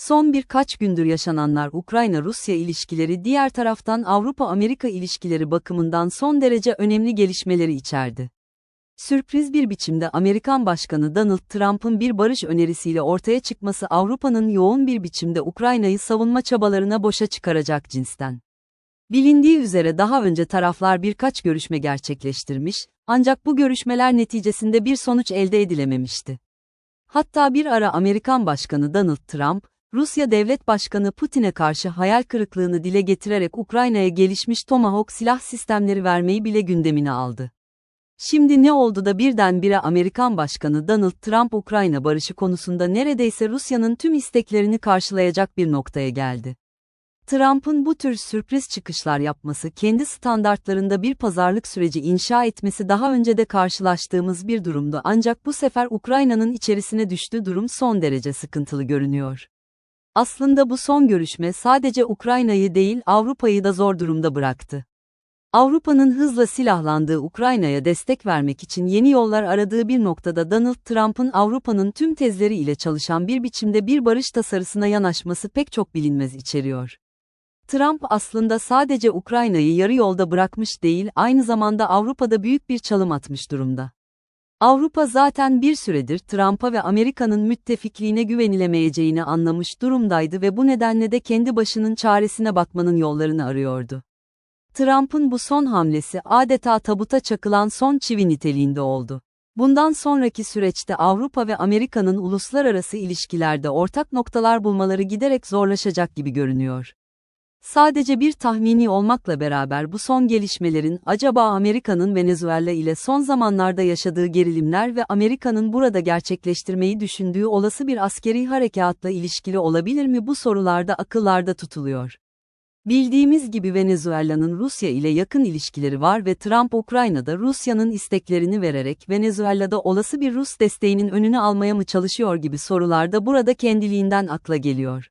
Son birkaç gündür yaşananlar Ukrayna-Rusya ilişkileri diğer taraftan Avrupa-Amerika ilişkileri bakımından son derece önemli gelişmeleri içerdi. Sürpriz bir biçimde Amerikan Başkanı Donald Trump'ın bir barış önerisiyle ortaya çıkması Avrupa'nın yoğun bir biçimde Ukrayna'yı savunma çabalarına boşa çıkaracak cinsten. Bilindiği üzere daha önce taraflar birkaç görüşme gerçekleştirmiş, ancak bu görüşmeler neticesinde bir sonuç elde edilememişti. Hatta bir ara Amerikan Başkanı Donald Trump, Rusya Devlet Başkanı Putin'e karşı hayal kırıklığını dile getirerek Ukrayna'ya gelişmiş Tomahawk silah sistemleri vermeyi bile gündemine aldı. Şimdi ne oldu da birdenbire Amerikan Başkanı Donald Trump Ukrayna barışı konusunda neredeyse Rusya'nın tüm isteklerini karşılayacak bir noktaya geldi. Trump'ın bu tür sürpriz çıkışlar yapması kendi standartlarında bir pazarlık süreci inşa etmesi daha önce de karşılaştığımız bir durumdu ancak bu sefer Ukrayna'nın içerisine düştüğü durum son derece sıkıntılı görünüyor. Aslında bu son görüşme sadece Ukrayna'yı değil Avrupa'yı da zor durumda bıraktı. Avrupa'nın hızla silahlandığı Ukrayna'ya destek vermek için yeni yollar aradığı bir noktada Donald Trump'ın Avrupa'nın tüm tezleri ile çalışan bir biçimde bir barış tasarısına yanaşması pek çok bilinmez içeriyor. Trump aslında sadece Ukrayna'yı yarı yolda bırakmış değil, aynı zamanda Avrupa'da büyük bir çalım atmış durumda. Avrupa zaten bir süredir Trump'a ve Amerika'nın müttefikliğine güvenilemeyeceğini anlamış durumdaydı ve bu nedenle de kendi başının çaresine bakmanın yollarını arıyordu. Trump'ın bu son hamlesi adeta tabuta çakılan son çivi niteliğinde oldu. Bundan sonraki süreçte Avrupa ve Amerika'nın uluslararası ilişkilerde ortak noktalar bulmaları giderek zorlaşacak gibi görünüyor. Sadece bir tahmini olmakla beraber bu son gelişmelerin acaba Amerika'nın Venezuela ile son zamanlarda yaşadığı gerilimler ve Amerika'nın burada gerçekleştirmeyi düşündüğü olası bir askeri harekatla ilişkili olabilir mi bu sorularda akıllarda tutuluyor. Bildiğimiz gibi Venezuela'nın Rusya ile yakın ilişkileri var ve Trump Ukrayna'da Rusya'nın isteklerini vererek Venezuela'da olası bir Rus desteğinin önünü almaya mı çalışıyor gibi sorular da burada kendiliğinden akla geliyor.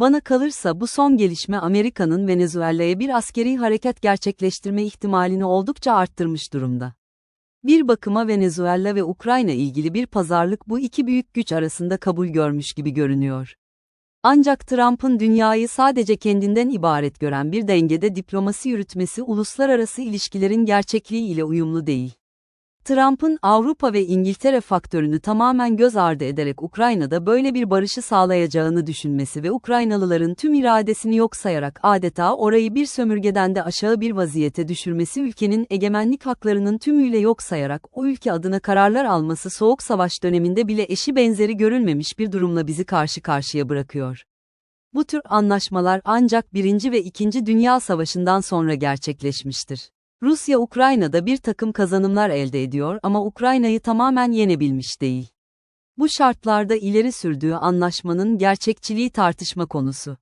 Bana kalırsa bu son gelişme Amerika'nın Venezuela'ya bir askeri hareket gerçekleştirme ihtimalini oldukça arttırmış durumda. Bir bakıma Venezuela ve Ukrayna ilgili bir pazarlık bu iki büyük güç arasında kabul görmüş gibi görünüyor. Ancak Trump'ın dünyayı sadece kendinden ibaret gören bir dengede diplomasi yürütmesi uluslararası ilişkilerin gerçekliği ile uyumlu değil. Trump'ın Avrupa ve İngiltere faktörünü tamamen göz ardı ederek Ukrayna'da böyle bir barışı sağlayacağını düşünmesi ve Ukraynalıların tüm iradesini yok sayarak adeta orayı bir sömürgeden de aşağı bir vaziyete düşürmesi ülkenin egemenlik haklarının tümüyle yok sayarak o ülke adına kararlar alması Soğuk Savaş döneminde bile eşi benzeri görülmemiş bir durumla bizi karşı karşıya bırakıyor. Bu tür anlaşmalar ancak 1. ve 2. Dünya Savaşı'ndan sonra gerçekleşmiştir. Rusya Ukrayna'da bir takım kazanımlar elde ediyor ama Ukrayna'yı tamamen yenebilmiş değil. Bu şartlarda ileri sürdüğü anlaşmanın gerçekçiliği tartışma konusu.